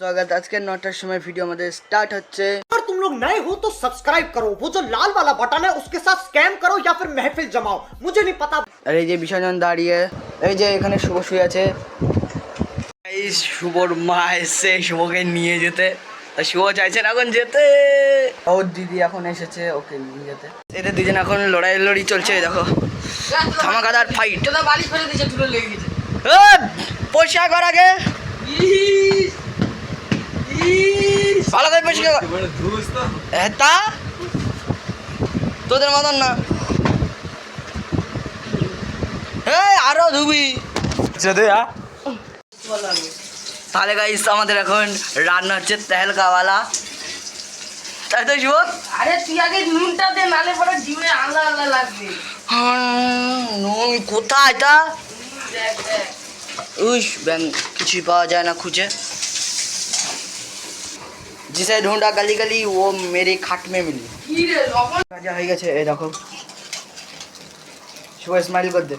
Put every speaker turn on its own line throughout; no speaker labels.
স্বাগত আজকে নটার সময় ভিডিও আমাদের স্টার্ট হচ্ছে
अगर तुम लोग नए हो तो सब्सक्राइब करो वो जो लाल वाला बटन है उसके साथ स्कैम करो या फिर महफिल जमाओ मुझे नहीं पता
আর এই যে বিসর্জন দাঁড়িয়ে এই যে এখানে শুভ শুয়ে আছে এই শুভর মা এসছে শুভকে নিয়ে যেতে তা শুভ চাইছে না এখন যেতে ওর দিদি এখন এসেছে ওকে নিয়ে যেতে এদের দুজন এখন লড়াই লড়ি চলছে এই দেখো ধামাকাদার ফাইট
তোরা বাড়ি ফেলে দিয়েছে দুটো লেগে গেছে
পরিষ্কার কর আগে
ইস ইস
ভালো করে পরিষ্কার হ্যাঁ, তা তোদের মতন না। এই আরও ধুবি। তাহলে গাইস আমাদের এখন রান্না হচ্ছে তেলকাওয়ালা। তাই তো শুভ
আরে তুই আগে নুনটা দে নালে পরে ডিমে আলাদা আলাদা লাগবে।
নুন কোথায় তা? উস ব্যাং কিছুই পাওয়া যায় না খুঁজে। जिसे ढूंढा गली गली वो मेरे खाट में मिली
কি রে লবণ
ভাজা হয়ে গেছে এই দেখো শুভ স্মাইল কর দে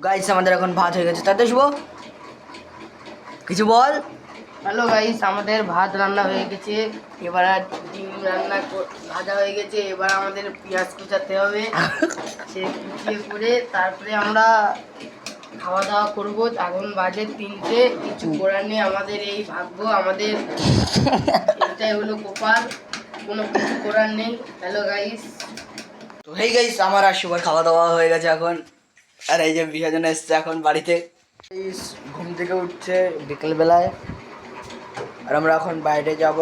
গাইস আমাদের এখন ভাত হয়ে গেছে তাতে শুভ কিছু বল
হ্যালো গাইস আমাদের ভাত রান্না হয়ে গেছে এবার আর ডিম রান্না কর- ভাজা হয়ে গেছে এবার আমাদের পেঁয়াজ কুচাতে হবে সে কুচিয়ে করে তারপরে আমরা খাওয়া দাওয়া করব। এখন বাজে তিনটে। কিছু করার নেই, আমাদের এই ভাগ্য, আমাদের এটাই হলো কপাল। কোনো কিছু করার নেই। হ্যালো গাইস
তো হেই গাইস আমার আর শুভর খাওয়া দাওয়া হয়ে গেছে এখন। আর এই যে বিহাজন এসছে এখন বাড়িতে। ঘুম থেকে উঠছে বিকেলবেলায়। আর আমরা এখন বাইরে যাব।